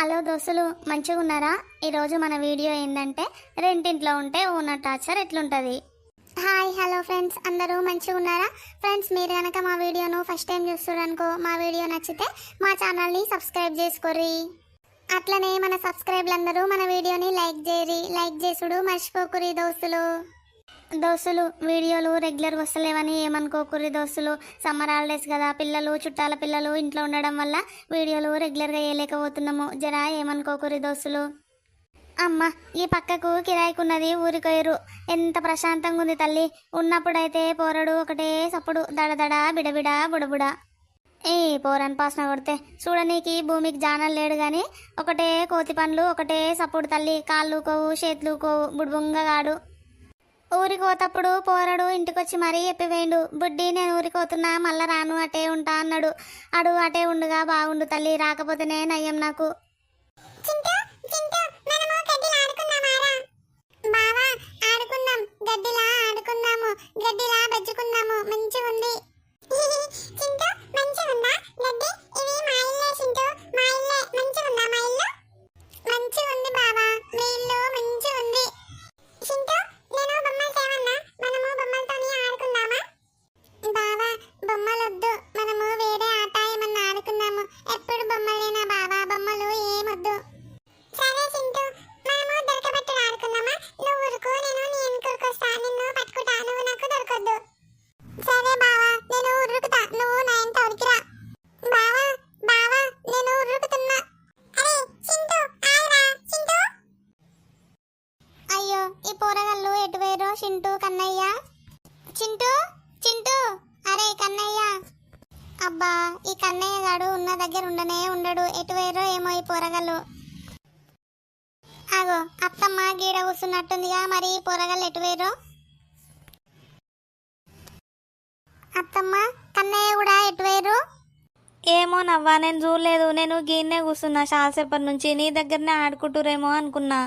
Hello దోస్తులు మంచిగా ఉన్నారా? ఈరోజు మన వీడియో ఏంటంటే రెంటింట్లో ఉంటే ఓనర్ టార్చర్ ఎట్లుంటుంది? హాయ్ హలో ఫ్రెండ్స్ అందరూ మంచిగా ఉన్నారా? ఫ్రెండ్స్ మీరు కనుక మా వీడియోను ఫస్ట్ టైం చూస్తున్నారనుకో మా వీడియో నచ్చితే మా ఛానల్ని సబ్స్క్రైబ్ చేసుకోర్రి. అట్లనే మన సబ్స్క్రైబ్లు అందరూ మన వీడియోని లైక్ చేయరి లైక్ చేసుడు మర్చిపోకురి దోస్తులు. దోస్తులు వీడియోలు రెగ్యులర్ వస్తలేవని ఏమనుకోకూరి దోస్తులు. సమ్మర్ హాలిడేస్ కదా పిల్లలు చుట్టాల పిల్లలు ఇంట్లో ఉండడం వల్ల వీడియోలు రెగ్యులర్గా వేయలేకపోతున్నాము. జరా ఏమనుకోకూరి దోస్తులు? అమ్మ ఈ పక్కకు కిరాయికున్నది ఊరికొయ్యరు. ఎంత ప్రశాంతంగా ఉంది తల్లి. ఉన్నప్పుడైతే పోరడు ఒకటే సప్పుడు దడదడ బిడబిడ బుడబుడ. ఏ పోరని పాసన కొడితే చూడనీకి భూమికి జానం లేడు కానీ ఒకటే కోతి పండ్లు ఒకటే సప్పుడు తల్లి. కాళ్ళు కోవు చేతులు కోవు బుడుబుంగగాడు ఊరికి పోతప్పుడు పోరడు ఇంటికొచ్చి మరీ చెప్పివేయండు బుడ్డి నేను ఊరికి పోతున్నా మళ్ళా రాను అటే ఉంటా అన్నాడు. అడు అటే ఉండుగా బాగుండు తల్లి రాకపోతేనే నయ్యం నాకు. బావా గడ్డిలా ఆడుకుందాము గడ్డిలా బెజ్జుకుందాము మంచిగా చింటూ గడ్డి ఇది మా ఇల్లే చింటూ మా ఇల్లే మా ఇల్లు? బావా మీ ఇల్లు చింటూ బొమ్మలొద్దు. మనము వేరే ఆట ఏమన్నా ఆడుకుందాము ఎప్పుడు బొమ్మలేనా బావా? బొమ్మలు ఏమొద్దు. సరే చింటూ మనము దొరకబట్టుడు ఆడుకుందామా నువ్వు ఉరుకు నేను నీ వెనుకకు వస్తా నిన్ను పట్టుకుంటా. నువ్వు నాకు దొరకద్దు. సరే బావా నేను ఉరుకుతా నువ్వు నా ఇంట ఉరికిరా బావా బావా నేను ఉరుకుతున్నా అరే చింటూ ఆగురా చింటూ? అయ్యో ఈ పోరగల్లు ఎటు వేరో చింటూ కన్నయ్య? చింటూ చింటూ? అరే కన్నయ్య. అబ్బా ఈ కన్నయ్య గాడు ఉన్న దగ్గర ఉండనే ఉండడు. ఎటు వేరో ఏమో ఈ పోరగల్లు ఆగో అత్తమ్మ గీడ కూర్చున్నట్టుందిగా మరి ఈ పోరగల్లు ఎటు వేరో అత్తమ్మ కన్నయ్య కూడా ఎటు వేరు ఏమో నవ్వా నేను చూడలేదు. నేను గీన్నే కూర్చున్నా చాలాసేపటి నుంచి నీ దగ్గరనే ఆడుకుంటురేమో అనుకున్నా.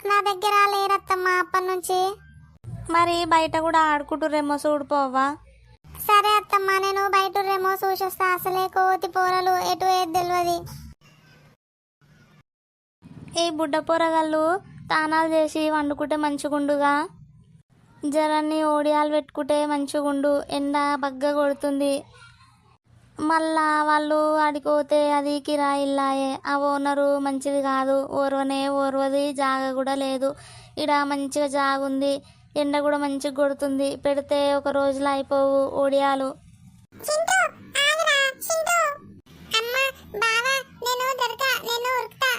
నా దగ్గర లేరత్తమ్మ అప్పటి నుంచి. మరి బయట కూడా ఆడుకుంటురేమో చూడిపోవా సరే అత్తమ్మ నేను బయట రేమో చూసొస్తా. అసలే కోతి పోరలు ఎటు ఏది తెలియదు ఈ బుడ్డ పోరగాళ్ళు తానాలు చేసి వండుకుంటే మంచిగుండుగా? జరాన్ని ఓడియాలు పెట్టుకుంటే మంచిగుండు. ఎండ బగ్గ కొడుతుంది. మళ్ళా వాళ్ళు ఆడిపోతే అది కిరాయిల్లాయే ఆ ఓనరు మంచిది కాదు. ఓర్వనే ఓర్వది జాగ కూడా లేదు. ఇడ మంచిగా జాగుంది. ఎండ కూడా మంచిగా కొడుతుంది. పెడితే ఒక రోజులో అయిపోవు ఒడియాలు. చింటూ బావా నేను ఉరుకుతా.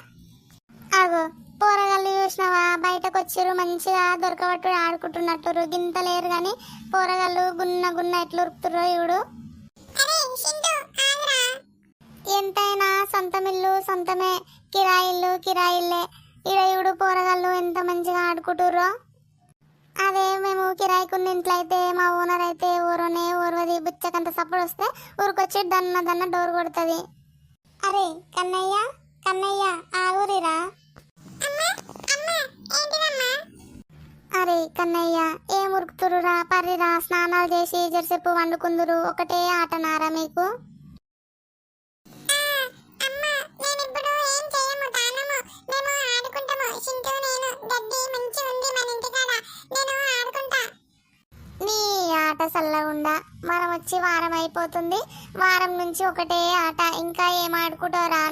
పోరగాళ్ళు చూసినావా? బయటకు వచ్చిర్రు మంచిగా దొరకబట్టు ఆడుకుంటున్నట్టు గింత లేరు గాని పోరగాళ్ళు గున్న గున్న ఎట్లా ఉరుకుతుర్రో ఇవుడు ఎంతైనా సొంతమిల్లు సొంతమే. కిరాయిల్లు కిరాయిల్లే. ఇడ ఇవుడు పోరగాళ్ళు ఎంత మంచిగా ఆడుకుంటుర్రో. అదే మేము కిరాయికున్న ఇంట్లో అయితే మా ఓనర్ అయితే ఊరనే ఊరవది బుచ్చకంత సప్పుడు వస్తే ఊరికొచ్చి దన్న దన్న డోర్ కొడుతుంది. అరే కన్నయ్య కన్నయ్య ఆ ఊరిరా. అరే కన్నయ్య ఏం ఉరుకుతురురా పర్రిరా స్నానాలు చేసి జరసేపు వండుకుందురు ఒకటే ఆటనారా మీకు? నీ ఆట సల్లగుండా. మనం వచ్చి వారం అయిపోతుంది. వారం నుంచి ఒకటే ఆట. ఇంకా ఏం ఆడుకుంటారా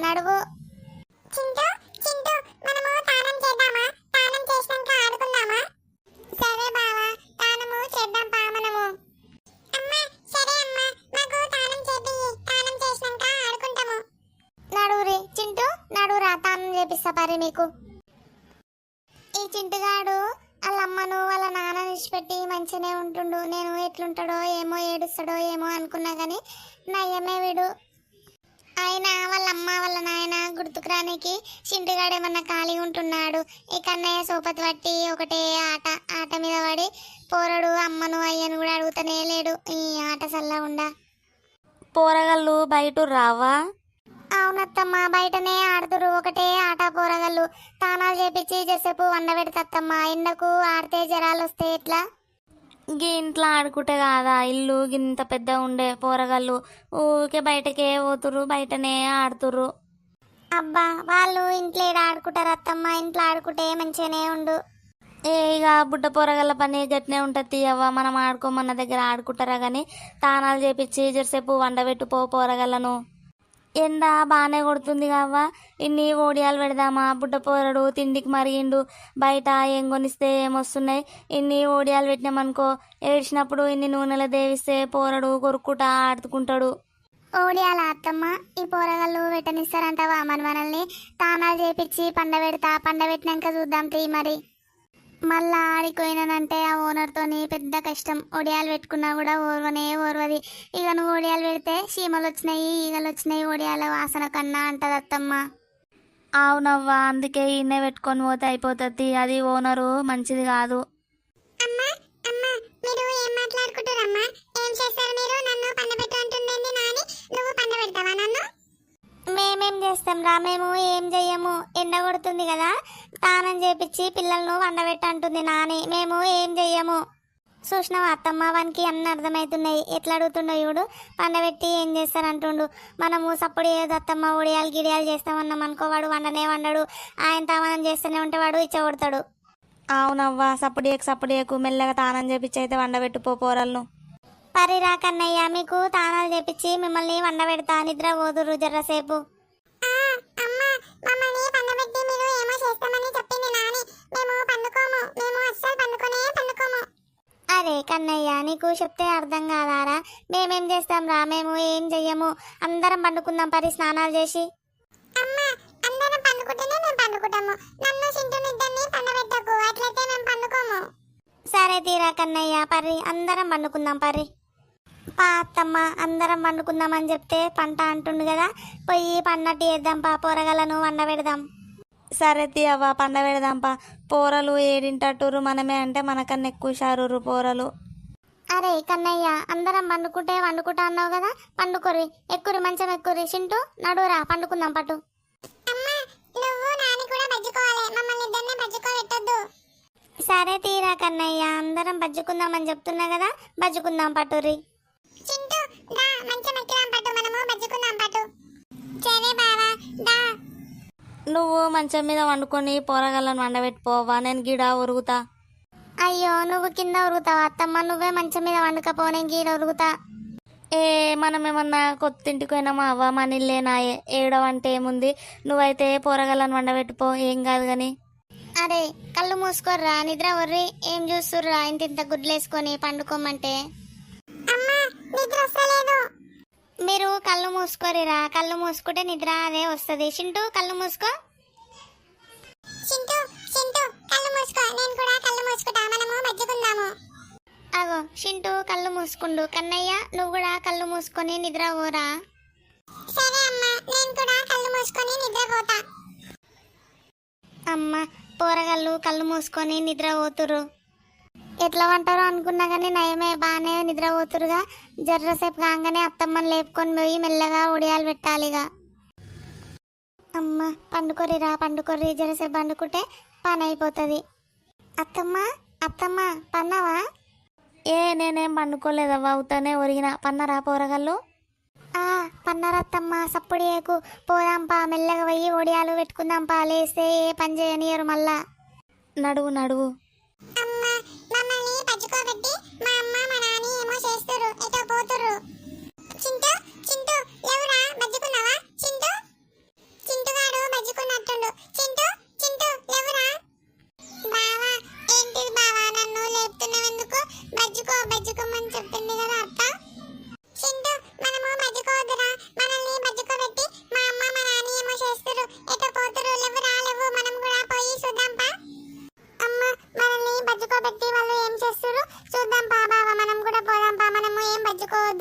విడిచిపెట్టి మంచిగానే ఉంటుండు. నేను ఎట్లుంటాడో ఏమో ఏడుస్తాడో ఏమో అనుకున్నా కానీ నయ్యమే వీడు. ఆయన వాళ్ళ అమ్మ వాళ్ళ నాయన గుర్తుకురానికి చింటుగాడు ఏమన్నా ఖాళీ ఉంటున్నాడు. ఈ కన్నయ్య సోపతి పట్టి ఒకటే ఆట ఆట మీద పడి పోరడు. అమ్మను అయ్యను కూడా అడుగుతనే లేడు. ఈ ఆట సల్లగుండా పోరగాళ్ళు బయట రావా? అవునత్తమ్మ బయటనే ఆడుతురు ఒకటే ఆట పోరగళ్ళు. తానాలు చేపించి జసేపు వండబెడతత్తమ్మ ఎండకు ఆడితే జరాలు వస్తే ఎట్లా? ఇంట్లో ఆడుకుంటే కాదా? ఇల్లు గింత పెద్ద ఉండే పోరగాళ్ళు. ఊకే బయటకే పోతురు బయటనే ఆడుతురు అబ్బా వాళ్ళు ఇంట్లో ఆడుకుంటారు అత్తమ్మ ఇంట్లో ఆడుకుంటే మంచిగానే ఉండు. ఏ ఇక బుడ్డ పొరగల పని గట్నే ఉంటుంది తీయవ్వ మనం ఆడుకోమన్న దగ్గర ఆడుకుంటారా కానీ తానాలు చేపించి జరసేపు వండబెట్టు పో పోరగలను ఎండ బాగానే కొడుతుంది కావా ఇన్ని ఓడియాలు పెడదామా? బుడ్డ పోరడు తిండికి మరిగిండు బయట ఏం కొనిస్తే ఏమొస్తున్నాయి ఇన్ని ఓడియాలు పెట్టినామనుకో ఏడ్చినప్పుడు ఇన్ని నూనెలు దేవిస్తే పోరడు కొరుక్కుంటా ఆడుకుంటాడు. ఓడియాల అత్తమ్మ? ఈ పోరగాళ్ళు వెట్టనిస్తారంటావా మన మనల్ని తానాలు చేపించి పండబెడతా పండబెట్టినాక చూద్దాం తీ మరి. మళ్ళా ఆడిపోయినానంటే ఆ ఓనర్తోని పెద్ద కష్టం. ఒడియాలు పెట్టుకున్నా కూడా ఓర్వనే ఓర్వది. ఇక నువ్వు ఒడియాలు పెడితే చీమలు వచ్చినాయి ఈగలు వచ్చినాయి ఒడియాల వాసన కన్నా అంటది అత్తమ్మ. అవునవ్వా అందుకే ఈయనే పెట్టుకొని పోతే అయిపోతుంది. అది ఓనరు మంచిది కాదు. అమ్మా అమ్మా మీరు ఏం చేస్తారు మీరు? నన్ను పండబెట్టు అంటుందండి నాని. నువ్వు పండబెడతావా నన్ను? మేమేం చేస్తాం రా? మేము ఏం చెయ్యము? ఎండ కొడుతుంది కదా. తానం చేపించి పిల్లలను వండబెట్టంటుంది నాని. మేము ఏం చెయ్యము? చూసినావా అత్తమ్మ? వానికి అన్నీ అర్థమవుతున్నాయి ఎట్లా అడుగుతుండో చూడు. పండబెట్టి ఏం చేస్తారంటుండు మనము సప్పుడు ఏదో అత్తమ్మ. ఉడియాలు గిడియాలు చేస్తామన్నాం అనుకో వాడు వండనే వండడు. ఆయన తామనం చేస్తూనే ఉంటే వాడు ఇచ్చగొడతాడు. అవునవ్వా సప్పుడేకు సప్పుడేకు మెల్లగా తానం చేపించి అయితే వండబెట్టు పో పోరలను. పరిరా కన్నయ్య మీకు తానాలు చేపించి మిమ్మల్ని వండబెడతా నిద్ర పోదురు జర్రసేపు అరే కన్నయ్య నీకు చెప్తే అర్థం కాదారా? మేమేం చేస్తాం రా మేము ఏం చెయ్యము? అందరం పండుకుందాం పరి స్నానాలు చేసి. సరే తీరా కన్నయ్య పరి అందరం పండుకుందాం పరి. పా అత్తమ్మ అందరం వండుకుందామని చెప్తే పంట అంటుండు కదా పోయి పన్నట్టు చేద్దాం పా పోరగలను వండబెడదాం సరే తీయవ్వ పండ పెడదాంపా పోరలు ఏడింటట్టురు మనమే అంటే మనకన్నా ఎక్కువ షారురు పోరలు. అరే కన్నయ్య అందరం వండుకుంటే వండుకుంటా అన్నావు కదా పండుకోరి ఎక్కురి మంచం ఎక్కురి చింటూ నడురా పండుకుందాం పట్టు. నువ్వు నాని కూడా బజ్జుకోవాలి మమ్మల్ని ఇద్దరిని బజ్జుకోబెట్టద్దు. సరే తీరా కన్నయ్య అందరం బజ్జుకుందామని చెప్తున్నా కదా బజ్జుకుందాం పట్టురి చింటూ దా మంచం ఎక్కిరాం పట్టు మనము బజ్జుకుందాం పట్టు సరే బావా దా. నువ్వు మంచం మీద వండుకొని పోరగాళ్ళని వండబెట్టుకోవా నేను గిడ ఉరుగుతా అయ్యో నువ్వు కింద ఉరుగుతావా అత్తమ్మ నువ్వే మంచం మీద వండుకపో నేను గీడ ఉరుగుతా ఏ మనం ఏమన్నా కొత్త ఇంటికి పోయినామా అవ్వ మన ఇల్లేనాయే ఏడవంటే ఏముంది? నువ్వైతే పోరగాళ్ళని వండబెట్టుకో ఏం కాదు కానీ అరే కళ్ళు మూసుకోర్రా నిద్ర వర్రి ఏం చూస్తుర్రా? ఇంత ఇంత గుడ్లేసుకొని పండుకోమంటే. మీరు కళ్ళు మూసుకోరిరా. కళ్ళు మూసుకుంటే నిద్ర అదే వస్తుంది. చింటూ కళ్ళు మూసుకో. చింటూ చింటూ కళ్ళు మూసుకో. నేను కూడా కళ్ళు మూసుకుంటా. మనము మజ్జుకుందాము అగో చింటూ కళ్ళు మూసుకుండు. కన్నయ్య నువ్వు కూడా కళ్ళు మూసుకొని నిద్ర పోరా సరే అమ్మా నేను కూడా కళ్ళు మూసుకొని అమ్మ పోరగాళ్ళు కళ్ళు మూసుకొని నిద్ర పోతురు ఎట్లా వంటారో అనుకున్నా కానీ నయమే బాగానే నిద్రపోతురుగా. జర్రసేపు కాగానే అత్తమ్మని లేపుకొని పోయి మెల్లగా ఉడియాలు పెట్టాలిగా. అమ్మ పండుకోరిరా పండుకొర్రి జరసేపు పండుకుంటే పని అయిపోతుంది అత్తమ్మ అత్తమ్మ పన్నావా? ఏ నేనేం పండుకోలేదవ్వ అవుతానే ఒరిగిన. పన్నరా పోరగాళ్ళు? ఆ పన్నరత్తమ్మ సప్పుడు ఏకు. పోదాంపా మెల్లగా పోయి ఒడియాలు పెట్టుకుందాంపా లేస్తే ఏ పని చేయనియరు మళ్ళా. నడువు నడువు. ఏమో చేస్తారు ఎటో పోతురు చింటూ చింటూ లేవురా బజ్జుకున్నావా? చింటూ? చింటుగాడు బజ్జుకున్నట్టుండు. చింటూ చింటూ ఎవరా ఏం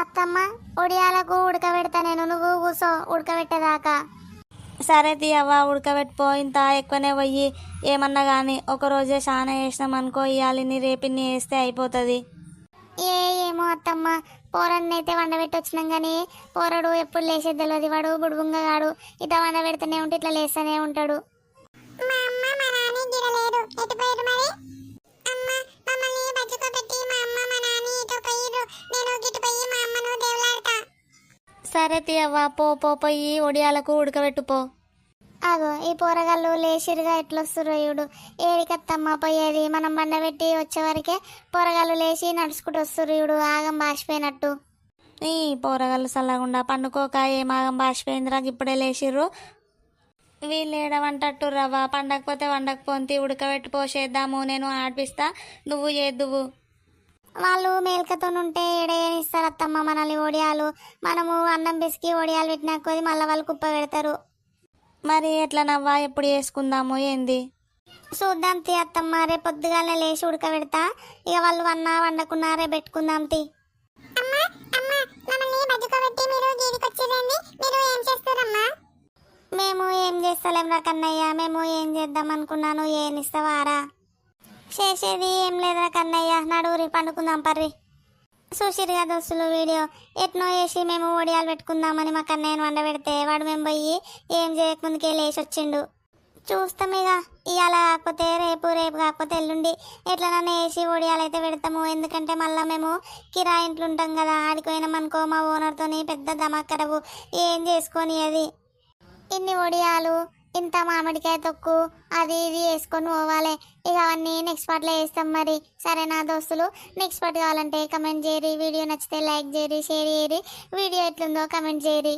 అత్తమ్మ ఉడియాలకు ఉడకబెడతా నేను. నువ్వు కూసో ఉడకబెట్టేదాకా. సరే తీయవ్వ ఉడకబెట్టుకో. ఇంత ఎక్కువనే పోయి ఏమన్నా కానీ ఒక రోజే చాలా వేసినాం అనుకో ఇవాళని రేపిన్ని వేస్తే అయిపోతుంది. ఏ ఏమో అత్తమ్మ. పోరడిని అయితే వండబెట్టి వచ్చినాం కానీ పోరడు ఎప్పుడు లేచేది తెలియదు వాడు బుడుబుంగగాడు. ఇట్లా వండబెడుతూనే ఉంటే ఇట్లా లేస్తూనే ఉంటాడు. సరే తీయవ్వ పో పో పోయి ఒడియాలకు ఉడకబెట్టు పో. అగో ఈ పోరగాళ్ళు లేచిరుగా ఎట్లొస్తుర్రో చూడు. ఏడికత్తమ్మ పోయేది మనం బండబెట్టి వచ్చే వరకే పోరగాళ్ళు లేచి నడుచుకుంటూ వస్తుర్రు చూడు ఆగం బాసిపోయినట్టు ఈ పోరగాళ్ళు చల్లగుండా పండుకోక ఏమాగం బాసిపోయిందిరా ఇప్పుడే లేచిర్రు. వీళ్ళు ఏడవంటట్టు రవ్వ పండకపోతే వండకపోతే ఉడకబెట్టి పోసేద్దాము నేను ఆడిపిస్తా. నువ్వు చేద్దువు. వాళ్ళు మేల్కతో ఉంటే ఏడేనిస్తారు అత్తమ్మ మనల్ని ఒడియాలు. మనము అన్నం పిసికి ఒడియాలు పెట్టినాకోది మళ్ళీ వాళ్ళు కుప్ప పెడతారు. మరి ఎట్లా నవ్వా? ఎప్పుడు చేసుకుందాము? ఏంది? చూద్దాం తి అత్తమ్మ రేపు పొద్దుగానే లేచి ఉడకబెడతా. ఇక వాళ్ళు వన్నా వండకున్నా రేపు పెట్టుకుందాం తి. మేము ఏం చేస్తలేం రా కన్నయ్య మేము ఏం చేద్దాం అనుకున్నాను ఏం ఇస్తావారా చేసేది ఏం లేదురా కన్నయ్య. నడువురి పండుకుందాం పర్రి. చూసిరుగా దోస్తులు వీడియో. ఎట్నో వేసి మేము ఒడియాలు పెట్టుకుందామని మా కన్నయ్యను వండబెడితే వాడు మేము పోయి ఏం చేయకముందుకే లేచి వచ్చిండు చూస్తాం ఇక ఇవాళ కాకపోతే రేపు రేపు కాకపోతే ఎల్లుండి ఎట్లనన్నా వేసి ఒడియాలు అయితే పెడతాము. ఎందుకంటే మళ్ళీ మేము కిరా ఇంట్లో ఉంటాం కదా. ఆడిపోయినామనుకో మా ఓనర్తోని పెద్ద దమాకరవు ఏం చేసుకొని అది ఇన్ని వడియాలు ఇంత మామిడికాయ తొక్కు అది ఇది వేసుకొని పోవాలి. ఇక అవన్నీ నెక్స్ట్ పార్ట్లో వేస్తాం మరి. సరేనా దోస్తులు నెక్స్ట్ పార్ట్ కావాలంటే కమెంట్ చేయరి వీడియో నచ్చితే లైక్ చేయరి షేర్ చేయరి వీడియో ఎట్లుందో కమెంట్ చేయరి